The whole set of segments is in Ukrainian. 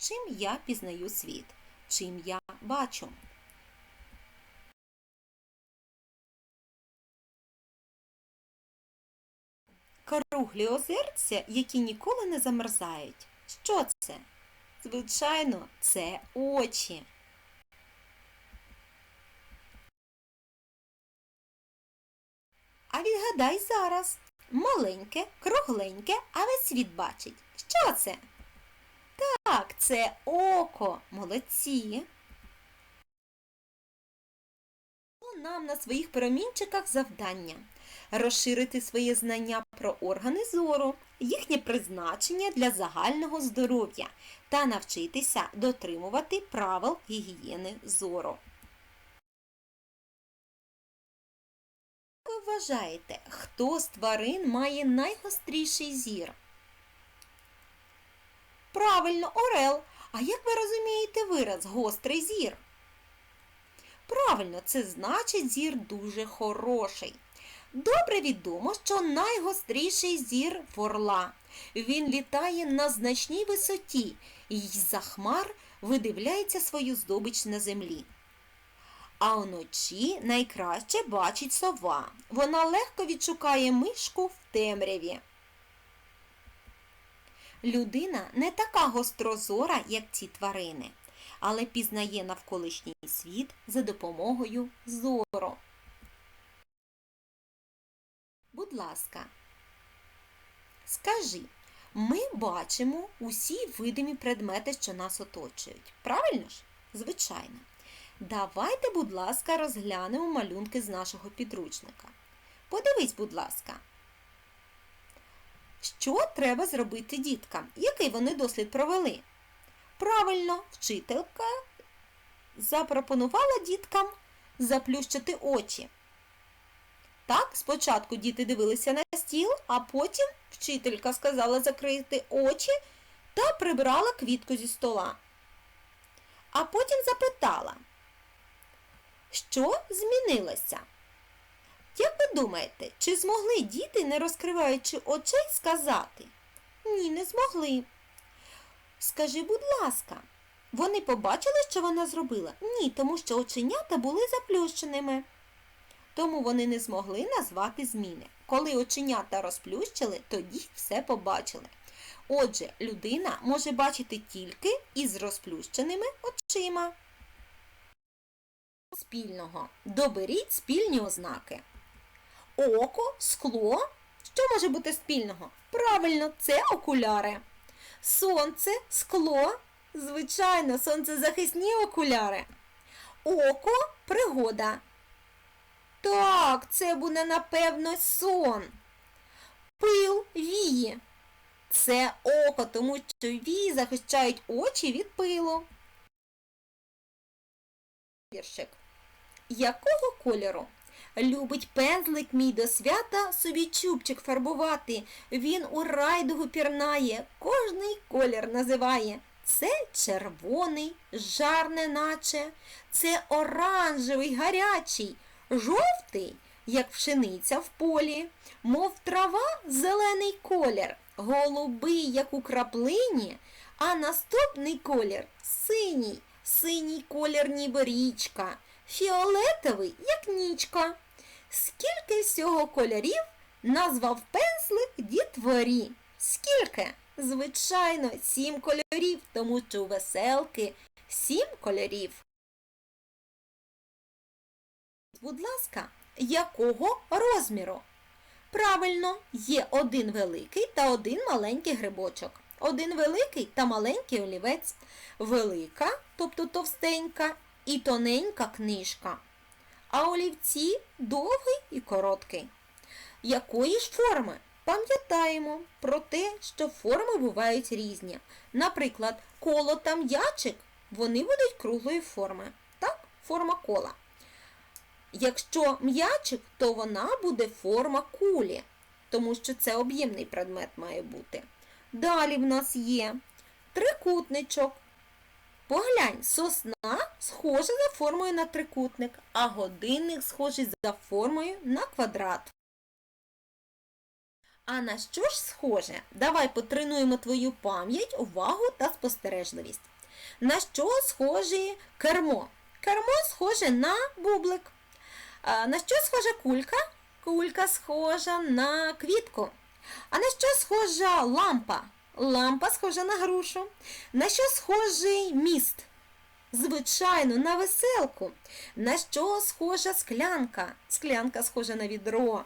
чим я пізнаю світ, чим я бачу. Круглі озерця, які ніколи не замерзають. Що це? Звичайно, це очі. А відгадай зараз. Маленьке, кругленьке, а весь світ бачить. Що це? Так, це око. Молодці. Нам на своїх промінчиках завдання розширити своє знання про органи зору, їхнє призначення для загального здоров'я та навчитися дотримувати правил гігієни зору. Ви вважаєте, хто з тварин має найгостріший зір? Правильно, Орел. А як ви розумієте вираз гострий зір? Правильно, це значить зір дуже хороший. Добре відомо, що найгостріший зір в орла. Він літає на значній висоті і з-за хмар видивляється свою здобич на землі. А вночі найкраще бачить сова. Вона легко відшукає мишку в темряві. Людина не така гострозора, як ці тварини, але пізнає навколишній світ за допомогою зору. Будь ласка, скажи, ми бачимо усі видимі предмети, що нас оточують. Правильно ж? Звичайно. Давайте, будь ласка, розглянемо малюнки з нашого підручника. Подивись, будь ласка. Що треба зробити діткам? Який вони дослід провели? Правильно, вчителька запропонувала діткам заплющити очі. Так, спочатку діти дивилися на стіл, а потім вчителька сказала закрити очі та прибрала квітку зі стола. А потім запитала, що змінилося? Як ви думаєте, чи змогли діти, не розкриваючи очей, сказати? Ні, не змогли. Скажи, будь ласка, вони побачили, що вона зробила? Ні, тому що оченята були заплющеними. Тому вони не змогли назвати зміни. Коли оченята розплющили, тоді все побачили. Отже, людина може бачити тільки із розплющеними очима. Спільного. Доберіть спільні ознаки. Око, скло. Що може бути спільного? Правильно, це окуляри. Сонце, скло. Звичайно, сонцезахисні окуляри. Око пригода. Так, це буде, напевно, сон. Пил вії. Це око, тому що вії захищають очі від пилу. Віршик. Якого кольору? Любить пензлик мій до свята собі чубчик фарбувати. Він у райдугу пірнає, кожний колір називає. Це червоний, жар неначе, це оранжевий, гарячий, жовтий, як пшениця в полі, мов трава зелений колір, голубий, як у краплині, а наступний колір синій, синій колір ніби річка, фіолетовий, як нічка. Скільки всього кольорів назвав пензлик дітворі? Скільки? Звичайно, сім кольорів, тому що у веселки сім кольорів. Будь ласка, якого розміру? Правильно, є один великий та один маленький грибочок. Один великий та маленький олівець. Велика, тобто товстенька, і тоненька книжка. А олівці довгий і короткий. Якої ж форми? Пам'ятаємо про те, що форми бувають різні. Наприклад, коло та м'ячик вони будуть круглої форми. Так, форма кола. Якщо м'ячик, то вона буде форма кулі, тому що це об'ємний предмет має бути. Далі в нас є трикутничок. Поглянь, сосна схожа за формою на трикутник, а годинник схожий за формою на квадрат. А на що ж схоже? Давай потренуємо твою пам'ять, увагу та спостережливість. На що схоже кермо? Кермо схоже на бублик. На що схожа кулька? Кулька схожа на квітку. А на що схожа лампа? Лампа схожа на грушу. На що схожий міст? Звичайно, на веселку. На що схожа склянка? Склянка схожа на відро.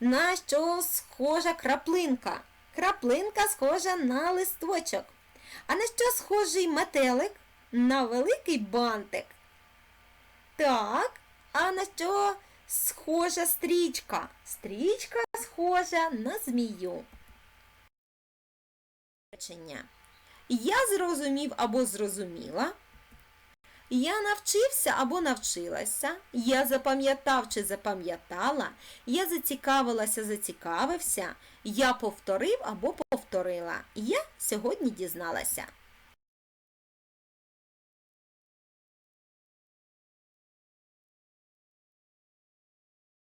На що схожа краплинка? Краплинка схожа на листочок. А на що схожий метелик? На великий бантик. Так, а на що схожа стрічка? Стрічка схожа на змію. Я зрозумів або зрозуміла. Я навчився або навчилася, я запам'ятав чи запам'ятала, я зацікавилася, зацікавився, я повторив або повторила. Я сьогодні дізналася.